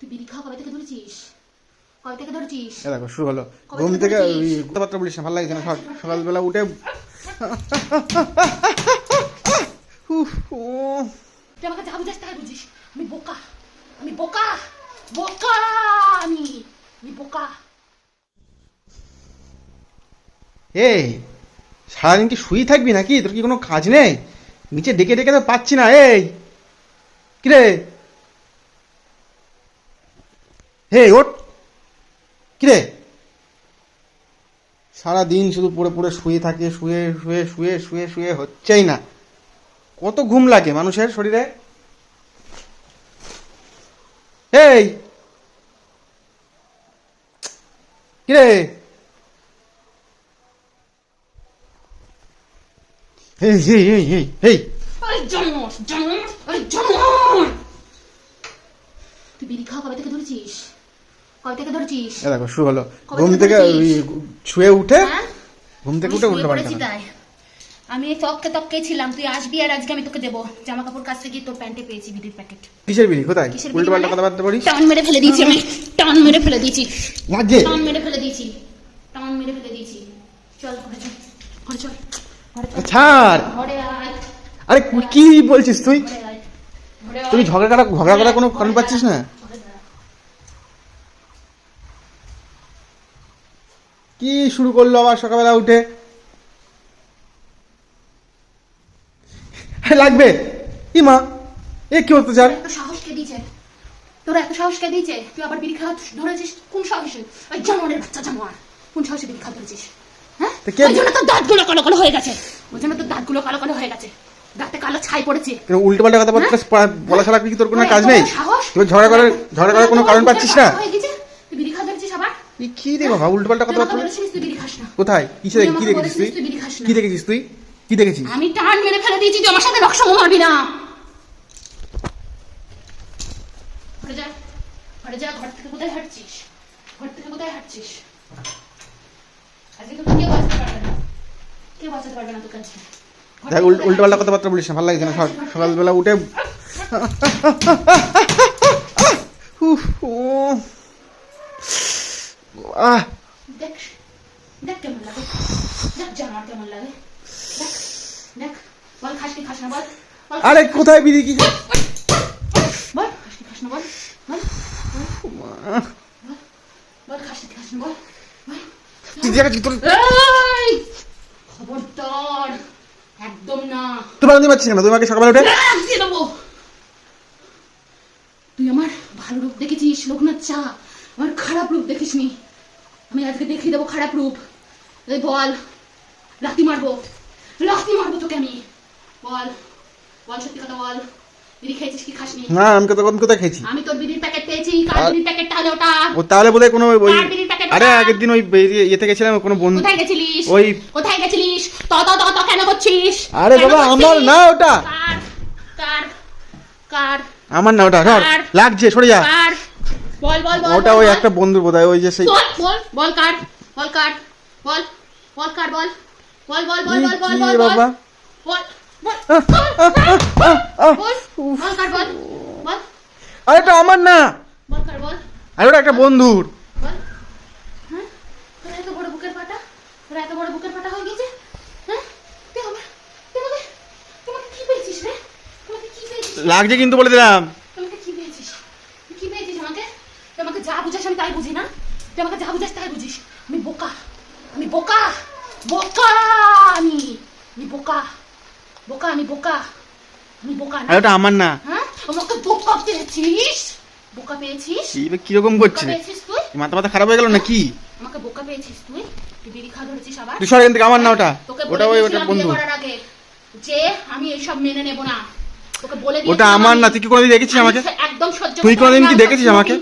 তুই বিড়ি খাওয়া কবে থেকে ধরেছিস? কবে থেকে ধরেছিস? এ দেখো শুরু হলো। ঘুম থেকে কথাবার্তা বলিস না ভালো লাগছে না সক- সকালবেলা উঠে তুই আমাকে যা বুঝাস তাই বুঝিস। আমি বোকা আমি বোকা বোকা আমি আমি বোকা। এই সারাদিন কি শুয়ে থাকবি নাকি? তোর কি কোনো কাজ নেই? নিচে ডেকে ডেকে তো পাচ্ছি না, এই। কিরে? হে ওট কিরে? সারাদিন শুধু পড়ে পড়ে শুয়ে থাকে, শুয়ে শুয়ে শুয়ে শুয়ে শুয়ে হচ্ছেই না। কত ঘুম লাগে মানুষের শরীরে? এই কিরে? এই এই এই এই এই ওই জন্মর জন্মর ওই জন্মর তুই বিড়ি খাওয়া কবে থেকে ধরেছিস? কবে থেকে ধরেছিস? এ দেখো শুরু হলো। ঘুম থেকে? শুয়ে উঠে হ্যাঁ? ঘুম থেকে আমি উঠে উল্টো পাল্টা তাই। আমি এই তককে তককে ছিলাম তুই আসবি আর আজকে আমি তোকে দেবো। জামা কাপড় কাছ থেকে তোর প্যান্টে পেয়েছি বিড়ির প্যাকেট। কিসের বিড়ি? কোথায়? উল্টো পাল্টা মানে? কথাবার্তা বলিস? টান মেরে ফেলে দিয়েছি আমি টান মেরে ফেলে দিয়েছি। লাগছে টান মেরে ফেলে দিয়েছি টান মেরে ফেলে দিয়েছি। চল ঘরে চল ঘরে চল। ছাড়। আরে কি বলছিস তুই? তুই ঝগড়া করা ঝগড়া করার কোনো কারণ পাচ্ছিস না? কি শুরু করল আবার সকালবেলা উঠে? লাগবে। কি মা? এ কি চার তোর সাহস কে দিয়েছে? তোর এত সাহস কে দিয়েছে? তুই আবার ধরেছিস? কোন সাহসে? ওই জানোয়ারের বাচ্চা জানোয়ার। কোন সাহসে ধরেছিস? হ্যাঁ? তা ওই জন্য তোর দাঁতগুলো কালো কালো হয়ে গেছে। ওই জন্য তোর দাঁতগুলো কালো কালো হয়ে গেছে। দাঁতে কালো ছাই পড়েছে। উল্টো পাল্টা কথাবার্তা বলা ছাড়া কি তোর কোনো কাজ নেই? তুই ঝগড়া করার ঝগড়া করার কোনো কারণ পাচ্ছিস না? বাচ্চা হয়ে গেছে? তুই বিড়ি খাওয়া আবার? এই কি রে বাবা উল্টো পাল্টা তুই বিড়ি খাস না। কোথায়? কিসে কি দেখেছিস তুই। কি দেখেছিস তুই? কি দেখেছিস? আমি টান মেরে ফেলে দিয়েছি তুই আমার সাথে রকসম মারবি না। ঘরে যা। ঘরে যা ঘর থেকে কোথায় হাঁটছিস? ঘর থেকে কোথায় হাঁটছিস আজকে তোকে কেউ বাঁচাতে পারবে না কেউ বাঁচাতে পারবে না তোকে আজকে ঘর দেখ থেকে উল- কোথায় উল্টো পাল্টা কথাবার্তা বলিস না ভালো লাগছে না সক- সকালবেলা উঠে আহ, দেখ দেখ কেমন লাগে। দেখ জানোয়ার কেমন লাগে। দেখ দেখ বল খাস কি খাস না বল। বল আরে কোথায় বিড়ি কি বল খাস কি খাস না বল। বল বল। বল খাস কি খাস না বল বল। কি তোর খবরদার একদম না। তুই না সকালে উঠে? তুই আমার ভালো রূপ দেখেছিস লোকনাথ চা। আমার খারাপ রূপ দেখিসনি। আমি আজকে দেখিয়ে দেবো খারাপ রূপ। এই বল লাথি মারবো। লাথি মারবো তোকে আমি। বল বল সত্যি কথা বল। বিড়ি খেয়েছিস কি খাসনি? না আমি কত কোথায় খেয়েছি? আমি তোর বিড়ির প্যাকেট পেয়েছি। কার বিড়ির প্যাকেট তাহলে ওটা? ও তাহলে বোধহয় কোনো ওই আরে আগের দিন ওই ইয়েতে গেছিলাম কোনো বন্ধু কোথায় গেছিলিস? ওই- কোথায় গেছিলিস? ত ত ত ত কেন করছিস? আরে বাবা, আমার না ওটা। কার? কার? কার? আমার না ওটা ধর লাগছে সরে যা। কার? বল বল বল ওটা ওই একটা বন্ধুর বোধহয় ওই যে সেই বল বল বল কার? বল কার? বল বল কার বল? বল বল বল বল বল বল বল। বাবা? বল। আরে এটা আমার না। বল কার বল। আরে ওটা একটা বন্ধুর বল হ্যাঁ তোর এত বড় বুকের পাটা তোর এত বড় বুকের পাটা হয়ে গেছে? হ্যাঁ? তুই আমার তুই আমাকে তুই কি পেয়েছিস রে? তোমাকে কি পেয়েছিস? লাগছে কিন্তু বলে দিলাম। তোমাকে কি পেয়েছিস? তুই কি পেয়েছিস আমাকে? তুই আমাকে যা বুঝাস আমি তাই বুঝি না? তুই আমাকে যা বুঝাস তাই বুঝিস। আমি বোকা আমি বোকা বোকা আমি। আমি বোকা বোকা আমি বোকা আমি বোকা না। ওটা আমার না। হ্যাঁ? আমাকে বোকা পেয়েছিস? বোকা পেয়েছিস? এই বে কীরকম বোকা করছে? পেয়েছিস তুই? মাথা মাথা খারাপ হয়ে গেল না কি আমাকে বোকা পেয়েছিস তুই? আবার? এখান থেকে আমার না ওটা। ওটা ওই ওটা বন্ধু। যে আমি মেনে নেব না। তোকে বলে ওটা আমার না তুই কি কোনোদিন দেখেছিস আমাকে? একদম সহ্য তুই কোনোদিন কি দেখেছিস আমাকে?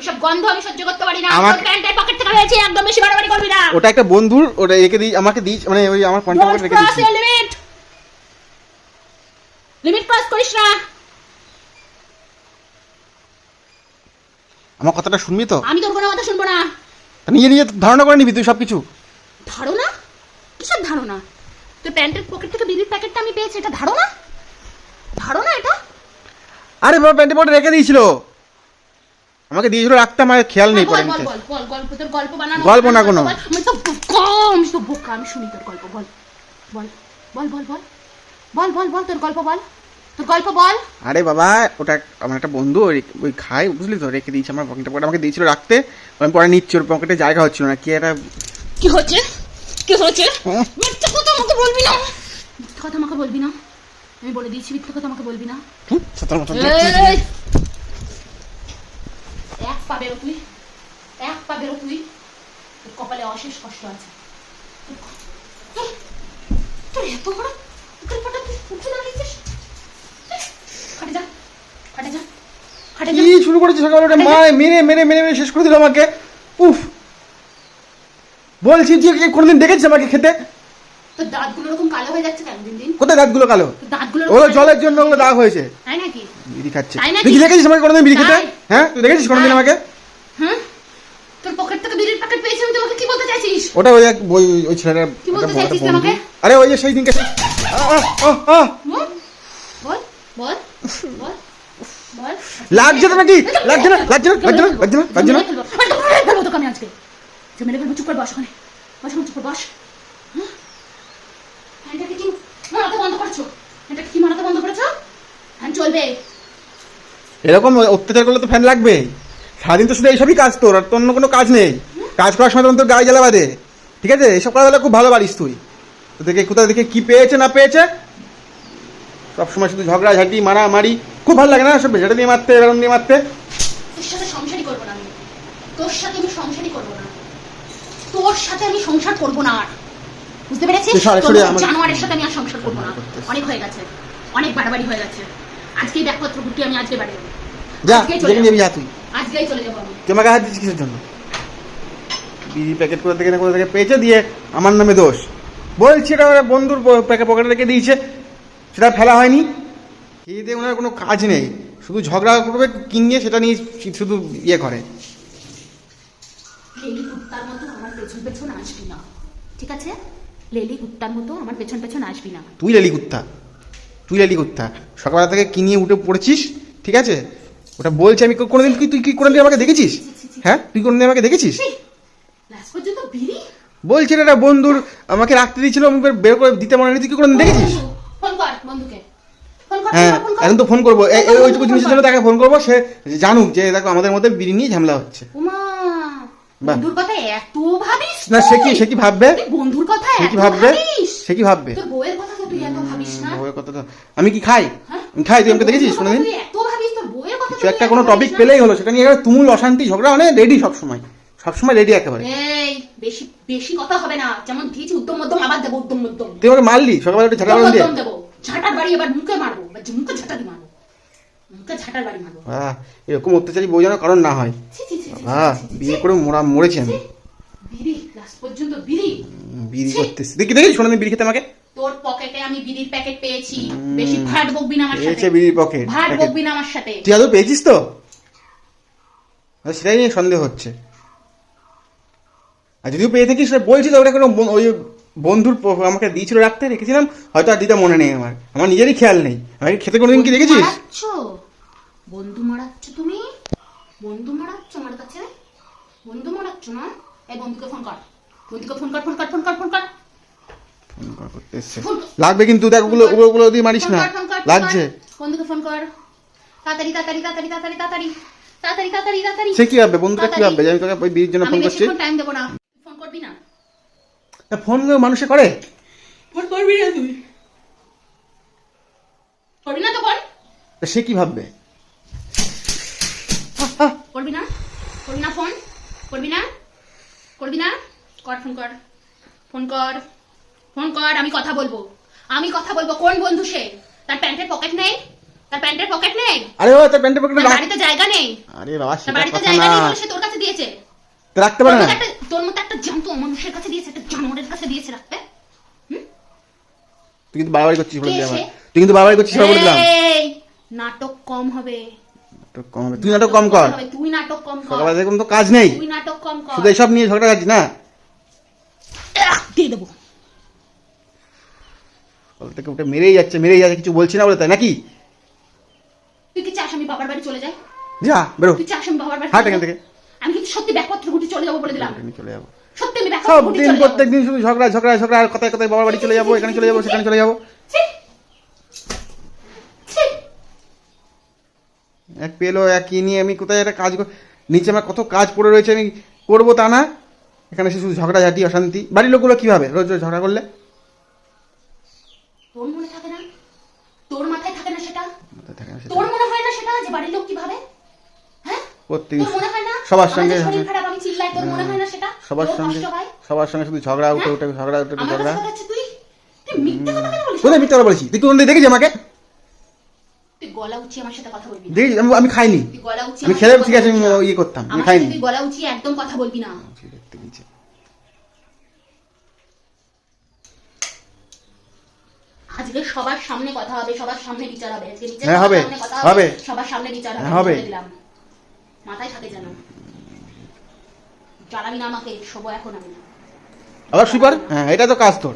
ওসব গন্ধ আমি সহ্য করতে পারি না তোর প্যান্টের পকেট থেকে হয়েছে একদম বেশি বাড়াবাড়ি করবি না। ওটা একটা বন্ধুর ওটা একে দিই আমাকে দিই মানে ওই আমার রেখে লিমিট লিমিট ক্রস করিস না। আমার কথাটা শুনবি তো? আমি তোর কোনো কথা শুনব না। নিজে নিজে ধারণা করে নিবি তুই সবকিছু? ধারণা? কিসের ধারণা? তোর প্যান্টের পকেট থেকে বিড়ির প্যাকেটটা আমি পেয়েছি এটা ধারণা? ধারণা এটা? আরে বাবা প্যান্টে পকেটে রেখে দিয়েছিল। আমাকে দিয়েছিল রাখতে আমার খেয়াল নেই। বল বল গল্প তোর গল্প বানানো গল্প না কোনো। আমি তো বোকা আমি তো বোকা আমি শুনি তোর গল্প বল। বল বল বল বল বল বল বল তোর গল্প বল। গল্প বল। আরে বাবা ওটা আমার একটা বন্ধু ওই খায় বুঝলি তো? রেখে দিয়েছে আমার পকেটে পকেটে আমাকে দিয়েছিল রাখতে। আমি পরে নিচ্ছি ওর পকেটে জায়গা হচ্ছিল না। কি একটা কি হচ্ছে? কি হচ্ছে? হ্যাঁ? মিথ্যা কথা আমাকে বলবি না। মিথ্যা কথা আমাকে বলবি না। আমি বলে দিয়েছি মিথ্যা কথা আমাকে বলবি না। হুম, ছাতার মতো এক পা বেরো তুই। এক পা বেরো তুই। তোর কপালে অশেষ কষ্ট আছে। তোর এত বড় তোর পাটা তুই উঠে দাঁড়িয়েছিস? খাটে যা খাটে যা। কি শুরু করেছে সকালে ওটা মা মেরে মেরে মেরে মেরে শেষ করে দিল আমাকে। উফ। বলছি যে কি কোনোদিন দেখেছিস আমাকে খেতে? তোর দাঁতগুলো এরকম কালো হয়ে যাচ্ছে কেন দিন দিন? কোথায় দাঁতগুলো কালো? দাঁতগুলো ওগুলো জলের জন্য ওগুলো দাগ হয়েছে। তাই নাকি? বিড়ি খাচ্ছে। তুই দেখেছিস আমাকে কোনোদিন বিড়ি খেতে? তাই? হ্যাঁ? তুই দেখেছিস কোনোদিন? আমাকে? হ্যাঁ তোর পকেট থেকে বিড়ির প্যাকেট পেয়েছি আমি তোমাকে কি বলতে চাইছিস? ওটা ওই ওই কি বলতে চাইছিস আমাকে? আরে ওই যে সেই দিনকে বল বল বল। লাগছে তো নাকি? লাগছে না? লাগছে না? লাগছে না? লাগছে না? লাগছে না? ফেলব তোকে আমি আজকে। যে মেরে ফেলব চুপ করে বস ওখানে। বস চুপ করে বস? কি মারাতে বন্ধ করছ? ফ্যানটাকে কি মারাতে বন্ধ করেছ? ফ্যান চলবে। এরকম অত্যাচার করলে তো ফ্যান লাগবে। সারাদিন তো শুধু এইসবই কাজ তোর আর তোর অন্য কোনো কাজ নেই। কাজ করার সময় তোর গায়ে জ্বালা বাদে ঠিক আছে? এইসব কাজ হলে খুব ভালো পারিস তুই। তো দেখে কোথাও দেখে কি পেয়েছে না পেয়েছে সবসময় শুধু ঝগড়া ঝাঁটি মারামারি খুব ভালো লাগে না সব ভেজাটা দিয়ে মারতে এরকম দিয়ে মারতে? তোর সাথে সংসারই করব না আমি। তোর সাথে আমি সংসারই করব না। তোর সাথে আমি সংসার করব না আর। বুঝতে পেরেছিস? জানোয়ারের সাথে আমি আর সংসার করব না। অনেক হয়ে গেছে। অনেক বাড়াবাড়ি হয়ে গেছে। আজকেই ব্যাগপত্র গুটি আমি আজকে বাড়ি যা যাব। যাবি। যা তুই। আজকেই চলে যাব আমি। তুই হাত দিচ্ছিস কিসের জন্য? বিড়ি প্যাকেট কোথা থেকে না কোথা থেকে পেয়েছে দিয়ে আমার নামে দোষ। বলছি এটা বন্ধুর প্যাকেট পকেটে রেখে দিয়েছে। সেটা ফেলা হয়নি। খেয়ে দিয়ে ওনার কোনো কাজ নেই। শুধু ঝগড়া করবে কিনিয়ে সেটা নিয়ে শুধু ইয়ে করে। লেলি কুত্তার মতো আমার পেছন পেছন আসবি না। ঠিক আছে? লেলি কুত্তার মতো আমার পেছন পেছন আসবি না। তুই লেলি কুত্তা। তুই লেলি কুত্তা। সকালবেলা থেকে কিনিয়ে উঠে পড়েছিস? ঠিক আছে? ওটা বলছি আমি কোনোদিন কি তুই কি কোনোদিন আমাকে দেখেছিস? হ্যাঁ? তুই কোনোদিন আমাকে দেখেছিস? বলছি এটা একটা বন্ধুর আমাকে রাখতে দিয়েছিল আমি বের করে দিতে মনে তুই কি কোনোদিন দেখেছিস? ফোন কর বন্ধুকে। হ্যাঁ এখন তো ফোন করব। ওইটুকু জিনিসের জন্য তাকে ফোন করব সে জানুক যে দেখো আমাদের মধ্যে বিড়ি নিয়ে ঝামেলা হচ্ছে। উমা বন্ধুর কথা এত ভাবিস না সে কি সে কি ভাববে? বন্ধুর কথা সে কি ভাববে? সে কি ভাববে? তোর বউয়ের কথা তুই এত ভাবিস না। ওই কথা আমি কি খাই? হ্যাঁ? আমি খাই তুই আমাকে দেখেছিস তোর কোনোদিন? তুই এত ভাবিস তোর বউয়ের কথা কিছু একটা কোনো টপিক পেলেই হলো সেটা নিয়ে তুমুল অশান্তি ঝগড়া মানে রেডি সবসময়। সবসময় রেডি একেবারে। এই বেশি বেশি কথা হবে না। যেমন দিয়েছি উদ্যম মধ্যম আবার দেবো উদ্যম মধ্যম। তুই আমাকে মারলি? সকালবেলা একটু ঝাঁটা দিয়ে উদ্যম দেবো। বাড়ি এবার মুখে মারবো। এবার মুখে ঝাঁটা দিয়ে মারবো। মুখে বাড়ি মারবো। আহ, এরকম অত্যাচারী বউ যেন কারণ না হয়। ছি, বিয়ে করে মোরা মরেছি আমি। বিড়ি লাস্ট পর্যন্ত বিড়ি। বিড়ি করতেছি। দেখি দেখি শোনা বিড়ি খেতে আমাকে। তোর পকেটে আমি বিড়ির প্যাকেট পেয়েছি। বেশি ভাট বকবি না আমার পেয়েছে সাথে। বিড়ির পকেট ভাট। বকবি না আমার সাথে। তুই আদৌ পেয়েছিস তো? আচ্ছা, সেটাই নিয়ে সন্দেহ হচ্ছে। আর যদিও পেয়ে থাকিস বলছি তবে কোনো ওই বন্ধুর আমাকে দিয়েছিল রাখতে রেখেছিলাম হয়তো আর দিতে মনে নেই আমার। আমার নিজেরই খেয়াল নেই। আমি খেতে কোনো দিন কি দেখেছিস? বন্ধু মারাচ্ছ তুমি? বন্ধু মারাচ্ছ আমার কাছে? বন্ধু মারাচ্ছ না? এই বন্ধুকে ফোন বন্ধুকে ফোন ফোন ফোন ফোন লাগবে কিন্তু দেখ ওগুলো ওগুলো দিয়ে মারিস না। লাগছে। বন্ধুকে ফোন কর। তাড়াতাড়ি তাড়াতাড়ি তাড়াতাড়ি তাড়াতাড়ি তাড়াতাড়ি। তাড়াতাড়ি তাড়াতাড়ি সে কি হবে বন্ধুটা কি হবে আমি তোকে ওই বিয়ের জন্য ফোন করছি? টাইম না। ফোন মানুষে করে? ফোন করবি না তুই। করবি না তো ফোন? সে কি ভাববে? করবি না? করবি না ফোন? করবি না? করবি না? কর ফোন কর। ফোন কর। ফোন কর আমি কথা বলব। আমি কথা বলব কোন বন্ধু সে? তার প্যান্টের পকেট নেই? তার প্যান্টের পকেট নেই? আরে ও তার প্যান্টের পকেটে তার বাড়িতে জায়গা নেই? আরে বাবা সেটা বাড়িতে জায়গা নেই সে তোর কাছে দিয়েছে। রাখতে পারে না। তোর মতো একটা মানুষের কাছে দিয়েছে একটা জানোয়ারের কাছে দিয়েছে রাখতে তুই কিন্তু করছিস বলে দিলাম তুই কিন্তু করছিস বলে দিলাম নাটক কম হবে। নাটক কম হবে। তুই নাটক কম কর। তুই নাটক কম কর। কোনো তো কাজ নেই। তুই নাটক কম কর। শুধু এসব নিয়ে ঝগড়া কাজ না। দিয়ে দেবো। সকাল থেকে মেরেই যাচ্ছে মেরেই যাচ্ছে কিছু বলছি না বলে তাই নাকি? তুই কি চাস আমি বাবার বাড়ি চলে যাই? যা বেরো। তুই চাস আমি বাবার বাড়ি হাট এখান থেকে। আমি কিন্তু সত্যি ব্যাগপত্র গুটি চলে যাব বলে দিলাম। এখানে চলে যাব। সত্যি আমি ব্যাগপত্র সব গুটি দিন চলে যাব। প্রত্যেক দিন শুধু ঝগড়া ঝগড়া ঝগড়া আর কথায় কথায় বাবার বাড়ি চলে যাব এখানে চলে যাব সেখানে চলে যাব। ছি! ছি! এক পেল এক কি নিয়ে আমি কোথায় একটা কাজ কর- নিচে আমার কত কাজ পড়ে রয়েছে আমি করব তা না। এখানে এসে শুধু ঝগড়াঝাটি অশান্তি। বাড়ির লোকগুলো কীভাবে? রোজ রোজ ঝগড়া করলে? তোর মনে থাকে না? তোর মাথায় থাকে না সেটা? মাথায় থাকে না সেটা। তোর মনে হয় না সেটা যে বাড়ির লোক কীভাবে? হ্যাঁ? প্রত্যেকদিন তোর মনে সবার সঙ্গে হয় সবার সঙ্গে সবার সঙ্গে শুধু ঝগড়া উঠে হ্যাঁ? উঠে ঝগড়া উঠে উঠে ঝগড়া। কেন বলিস? কোথায় মিথ্যা কথা বলেছি তুই কোন দেখেছি আমাকে? আমি- খাইনি। আমি খেলে ঠিক আছে আমি ইয়ে করতাম। আমি খাইনি। গলা উঁচিয়ে একদম কথা বলবি না। আজকে সবার সামনে কথা হবে সবার সামনে বিচার হবে। আজকে হ্যাঁ, হবে। সবার সামনে বিচার হবে। হ্যাঁ, হবে। মাথায় থাকে জ্বালাবি না আমাকে শোবো এখন আমি। আবার সুপার? হ্যাঁ এটা তো কাজ তোর।